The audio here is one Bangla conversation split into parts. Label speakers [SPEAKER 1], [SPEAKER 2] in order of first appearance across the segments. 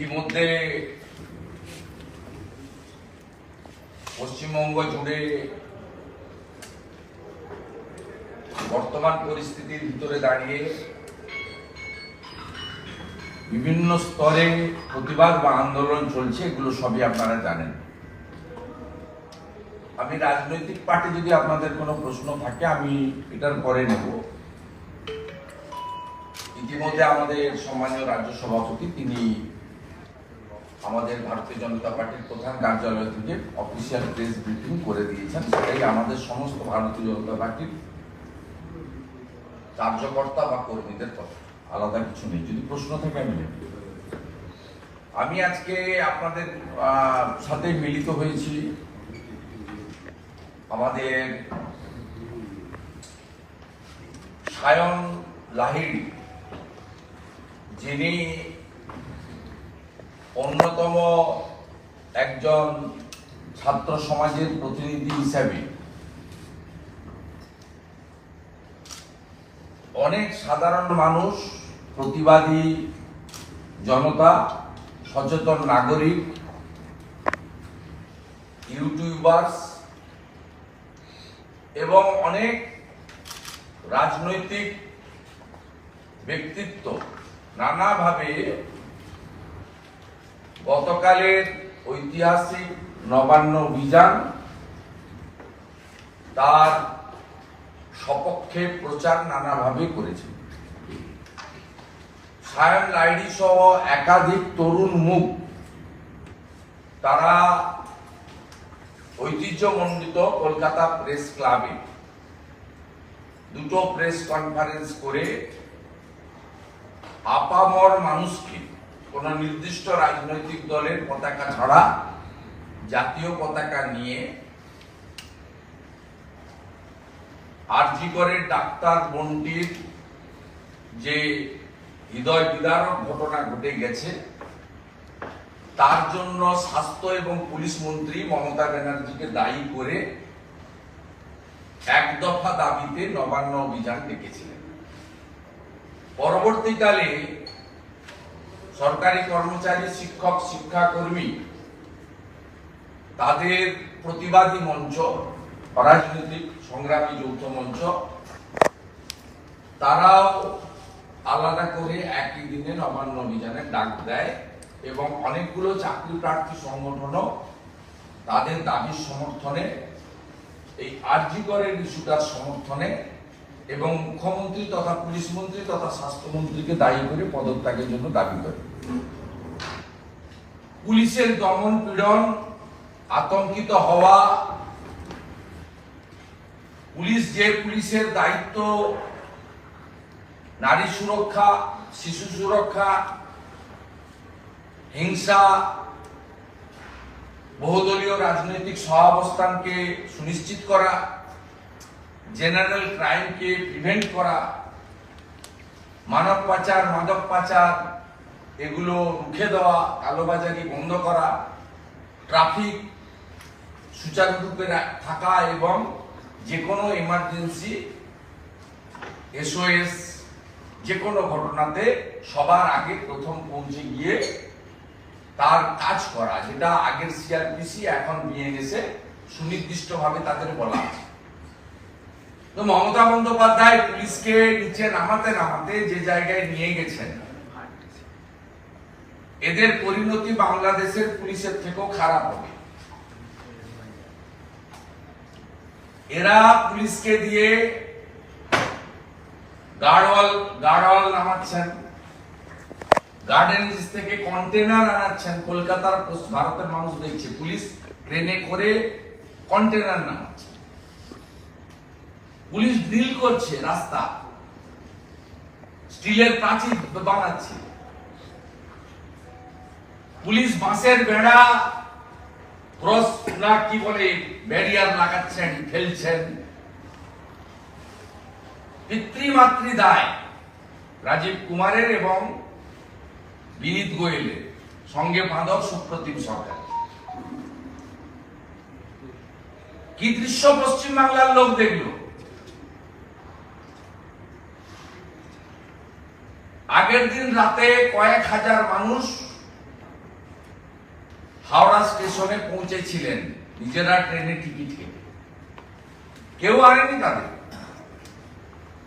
[SPEAKER 1] ইতিমধ্যে পশ্চিমবঙ্গ জুড়ে বর্তমান পরিস্থিতির ভিতরে দাঁড়িয়ে বিভিন্ন স্তরে প্রতিবাদ বা আন্দোলন চলছে, এগুলো সবই আপনারা জানেন। আমি রাজনৈতিক পার্টি যদি আপনাদের কোনো প্রশ্ন থাকে, আমি এটার পরে নেব। ইতিমধ্যে আমাদের সম্মানীয় রাজ্য সভাপতি, তিনি আমাদের ভারতীয় জনতা পার্টির প্রধান কার্যালয় থেকে অফিসিয়াল প্রেস ব্রিফিং করে দিয়েছেন। সেটাই আমাদের সমস্ত ভারতীয় জনতা পার্টির কার্যকর্তা বা কর্মীদের কথা। আলাদা কিছু নেই। যদি প্রশ্ন থাকে, আমি আমি আজকে আপনাদের সাথে মিলিত হয়েছি। আমাদের সায়ন লাহিড়ি, যিনি অন্যতম একজন ছাত্র সমাজের প্রতিনিধি হিসাবে অনেক সাধারণ মানুষ, প্রতিবাদী জনতা, সচেতন নাগরিক, ইউটিউবার্স এবং অনেক রাজনৈতিক ব্যক্তিত্ব নানাভাবে গতকালের ঐতিহাসিক নবান্ন অভিযান তার সপক্ষে প্রচার নানাভাবে করেছে। সায়ন লাইডি সহ একাধিক তরুণ মুখ তারা ঐতিহ্যমণ্ডিত কলকাতা প্রেস ক্লাবে দুটো প্রেস কনফারেন্স করে আপামর মানুষকে কোন নির্দিষ্ট রাজনৈতিক দলের পতাকা ছাড়া জাতীয় পতাকা নিয়ে আরজিকরের ডাক্তার বন্টির যে হৃদয় বিদারক ঘটনা ঘটে গেছে, তার জন্য স্বাস্থ্য এবং পুলিশ মন্ত্রী মমতা ব্যানার্জিকে দায়ী করে এক দফা দাবিতে নবান্ন অভিযান ডেকেছিলেন। পরবর্তীকালে সরকারি কর্মচারী, শিক্ষক, শিক্ষাকর্মী, তাদের প্রতিবাদী মঞ্চ, অরাজনৈতিক সংগ্রামী যৌথ মঞ্চ, তারাও আলাদা করে একই দিনে নবান্ন অভিযানের ডাক দেয় এবং অনেকগুলো চাকরি প্রার্থী সংগঠনও তাদের দাবির সমর্থনে, এই আর্যিকরের ইস্যুটার সমর্থনে এবং মুখ্যমন্ত্রী তথা পুলিশ মন্ত্রী তথা স্বাস্থ্যমন্ত্রীকে দায়ী করে পদত্যাগের জন্য দাবি করে। পুলিশের দমন পীড়ন, আতঙ্কিত হওয়া, পুলিশ যে পুলিশের দায়িত্ব, নারী সুরক্ষা, শিশু সুরক্ষা, হিংসা, বহুদলীয় রাজনৈতিক সহাবস্থানকে সুনিশ্চিত করা জেনারেল ক্রাইমকে প্রিভেন্ট করা, মানব পাচার, মাদক পাচার, এগুলো রুখে দেওয়া, কালোবাজারি বন্ধ করা, ট্রাফিক সুচারুরূপে থাকা এবং যে কোনো এমার্জেন্সি, এসওএস যে কোনো ঘটনাতে সবার আগে প্রথম পৌঁছে গিয়ে তার কাজ করা, যেটা আগের সিআরপিসি, এখন বিএনএসে সুনির্দিষ্টভাবে তাদের বলা আছে। তো মমতা বন্দ্যোপাধ্যায় পুলিশকে নিচে নামাতে নামাতে যে জায়গায় নিয়ে গেছেন, এদের পরিণতি বাংলাদেশের পুলিশের থেকেও খারাপ হবে। এরা পুলিশকে দিয়ে গাড়ওয়াল গাড়ওয়াল নামাচ্ছেন। গার্ডেন্স থেকে কন্টেনার আনাচ্ছেন। কলকাতার ভারতের মানুষ দেখছে। পুলিশ ট্রেনে করে কন্টেনার নামাচ্ছে। পুলিশ ড্রিল করছে রাস্তা। স্টিলের প্রাচীর বানাচ্ছে। পুলিশ বাঁশের বেড়া ক্রস না কি বলে ব্যারিয়ার লাগাচ্ছেন, ফেলছেন। পিতৃমাতৃ দায়, রাজীব কুমারের এবং বিনীত গোয়েলের। সঙ্গে বাঁধক সুপ্রতিম সরকার কি দৃশ্য পশ্চিম বাংলার লোক দেখল? আগের দিন রাতে কয়েক হাজার মানুষ হাওড়া স্টেশনে পৌঁছেছিলেন, নিজেরা ট্রেনে টিকিট কেটে। কেউ আনেনি তাদের।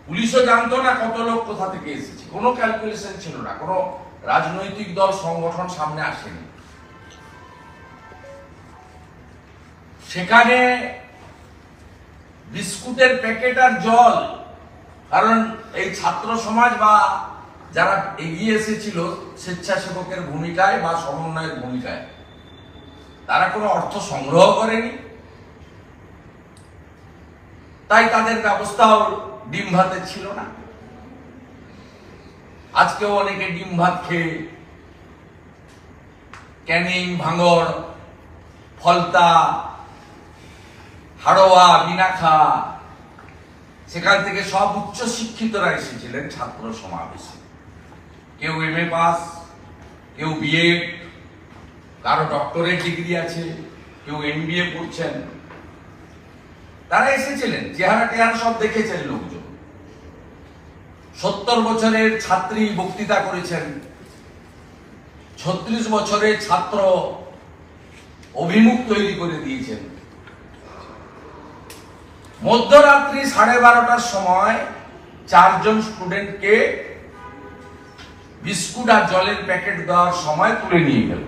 [SPEAKER 1] পুলিশও জানতো না কত লোক কোথা থেকে এসেছে। কোনো ক্যালকুলেশন ছিল না, কোনো রাজনৈতিক দল, সংগঠন সামনে আসেনি। সেখানে বিস্কুটের প্যাকেট আর জল, কারণ এই ছাত্র সমাজ বা যারা এগিয়ে এসেছিল স্বেচ্ছাসেবকের ভূমিকায় বা সমন্বয়ের ভূমিকায়, তারা কোনো অর্থ সংগ্রহ করেনি। তাই তাদের ব্যবস্থাও ডিম ভাতের ছিল না। আজকেও অনেকে ডিম ভাত খেয়ে ক্যানিং, ভাঙড়, ফলতা, হাড়োয়া, বিনাখা, সেখান থেকে সব উচ্চ শিক্ষিতরা এসেছিলেন ছাত্র সমাবেশে। কেউ এম এ পাস, কেউ বিএ কারও ডক্টরেট ডিগ্রি আছে, কেউ এম পড়ছেন তারা এসেছিলেন, চেহারা টেহারা সব দেখেছেন লোকজন। সত্তর বছরের ছাত্রী বক্তৃতা করেছেন। ছত্রিশ বছরের ছাত্র অভিমুখ তৈরি করে দিয়েছেন। মধ্যরাত্রি সাড়ে বারোটার সময় চারজন স্টুডেন্টকে বিস্কুট আর জলের প্যাকেট দেওয়ার সময় তুলে নিয়ে গেল।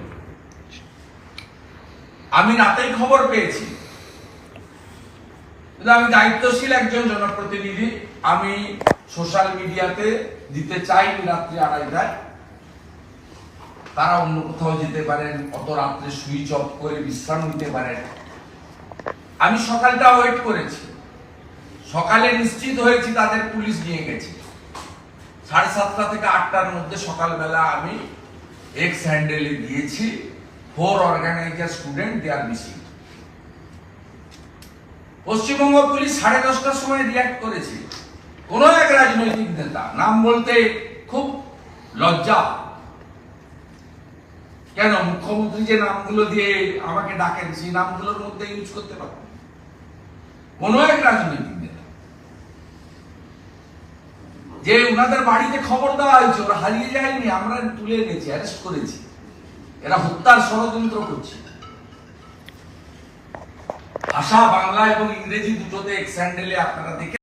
[SPEAKER 1] আমি রাতেই খবর পেয়েছি। আমি দায়িত্বশীল একজন জনপ্রতিনিধি, আমি সোশ্যাল মিডিয়াতে দিতে চাইনি রাত্রি আড়াইটায়। তারা অন্য কোথাও যেতে পারেন, অত রাত্রে সুইচ অফ করে বিশ্রাম নিতে পারেন। আমি সকালটা ওয়েট করেছি। সকালে নিশ্চিত হয়েছি তাদের পুলিশ নিয়ে গেছে। সাড়ে সাতটা থেকে আটটার মধ্যে সকালবেলা আমি এক্স হ্যান্ডেলে দিয়েছি। Four organiser student they are missing Paschimbanga police সাড়ে দশটার সময় রিয়াক্ট করেছে। কোন এক রাজনৈতিক নেতা, নাম বলতে খুব লজ্জা। কেন? মুখ্যমন্ত্রী যে নামগুলো দিয়ে আমাকে ডাকেন, সেই নামগুলোর মধ্যে ইউজ করতে পারেন কোন এক রাজনৈতিক নেতা যে ওনাদের বাড়িতে খবর দেওয়া হয়েছে, ওরা হারিয়ে যায়নি, আমরা তুলে এনেছি অ্যারেস্ট করেছি। এরা হত্যার ষড়যন্ত্র করছে। ভাষা, বাংলা এবং ইংরেজি দুটোতে এক স্যান্ডেলে আপনারা দেখে